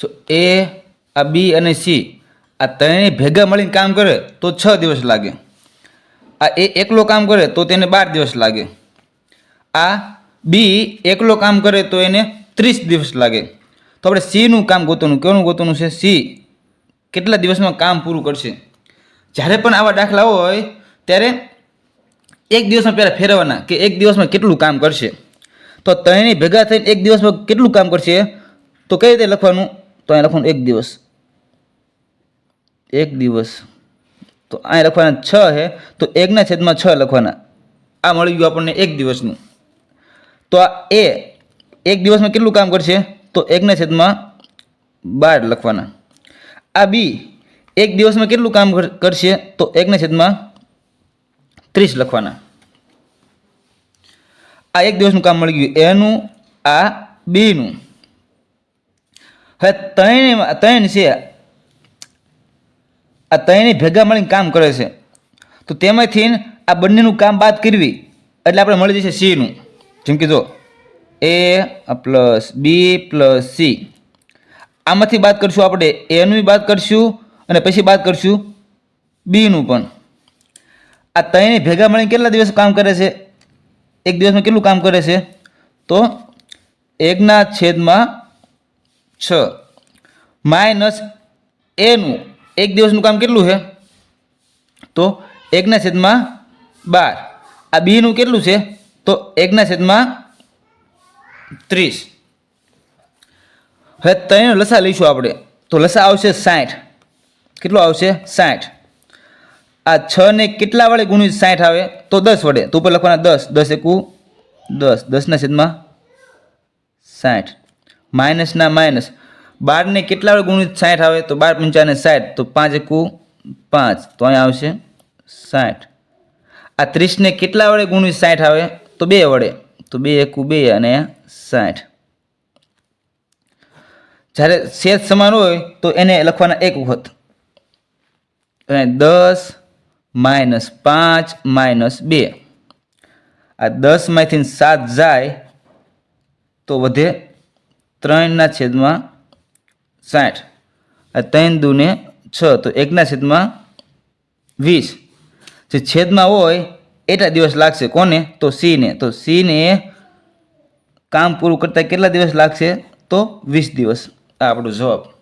સો એ, આ બી અને સી, આ ત્રણેય ભેગા મળીને કામ કરે તો છ દિવસ લાગે. આ એ એકલો કામ કરે તો તેને બાર દિવસ લાગે. આ બી એકલો કામ કરે તો એને ત્રીસ દિવસ લાગે. તો આપણે સીનું કામ ગોતવાનું કેવું ગોતવાનું છે? સી. કેટલા દિવસમાં કામ પૂરું કરશે? જ્યારે પણ આવા દાખલા હોય, ત્યારે એક દિવસમાં પહેલાં ફેરવવાના કે એક દિવસમાં કેટલું કામ કરશે? તો ત્રણેય ભેગા થઈને એક દિવસમાં કેટલું કામ કરશે? તો કઈ રીતે લખવાનું? તો અહીં લખવાનું એક દિવસ. એક દિવસ. તો અહીં લખવાના છ છે. તો એકના છેદમાં છ લખવાના. આ મળી ગયું આપણને એક દિવસનું. તો આ એ એક દિવસમાં કેટલું કામ કરશે? તો એકના છેદમાં બાર લખવાના. આ બી એક દિવસમાં કેટલું કામ કરશે? તો એકના છેદમાં ત્રીસ લખવાના. આ એક દિવસનું કામ મળી ગયું. એનું, આ બીનું. હવે ત્રણ ત્રણ છે. આ ત્રણેય ભેગા મળીને કામ કરે છે. તો તેમાંથી આ બંનેનું કામ બાદ કરવી એટલે આપણે મળી જશે સીનું જેમ કે જો A plus B plus C આમાંથી બાદ કરશું આપણે એનું બાદ કરશું અને પછી બાદ કરશું બીનું પણ. આ ત્રણેય ભેગા મળીને કેટલા દિવસ કામ કરે છે? એક દિવસમાં કેટલું કામ કરે છે? તો એકના છેદમાં છ. માઇનસ એનું. એક દિવસનું કામ કેટલું છે? તો એકના છેદમાં બાર. આ બીનું કેટલું છે? તો એકના છેદમાં ત્રીસ. હવે ત્રણ લસા લઈશું આપણે. તો લસા આવશે સાઠ. કેટલો આવશે? સાઠ. આ છ ને કેટલા વડે ગુણ્યું સાઠ આવે? તો દસ વડે. તો ઉપર લખવાના દસ. દસ એકુ દસ. દસના છેદમાં સાઠ. માઇનસના માઇનસ. બારને કેટલા વડે ગુણિત સાઠ આવે? તો બાર પંચાને સાઠ, તો પાંચ એકુ પાંચ. તો અહીંયા આવશે સાઠ. આ ત્રીસને કેટલા વડે ગુણિત સાઠ આવે? તો બે વડે. તો બે એકુ બે અને સાઠ. જ્યારે શેષ સમાન હોય, તો એને લખવાના એક વખત. અને દસ માઇનસ પાંચ માઇનસ બે. આ દસમાંથી સાત જાય, તો વધે ત્રણના છેદમાં સાઠ. ત્રણ દુને છ, તો એકના છેદમાં વીસ. જે છેદમાં હોય, એટલા દિવસ લાગશે. કોને? તો સીને. તો સીને કામ પૂરું કરતાં કેટલા દિવસ લાગશે? તો વીસ દિવસ. આ આપણો જવાબ.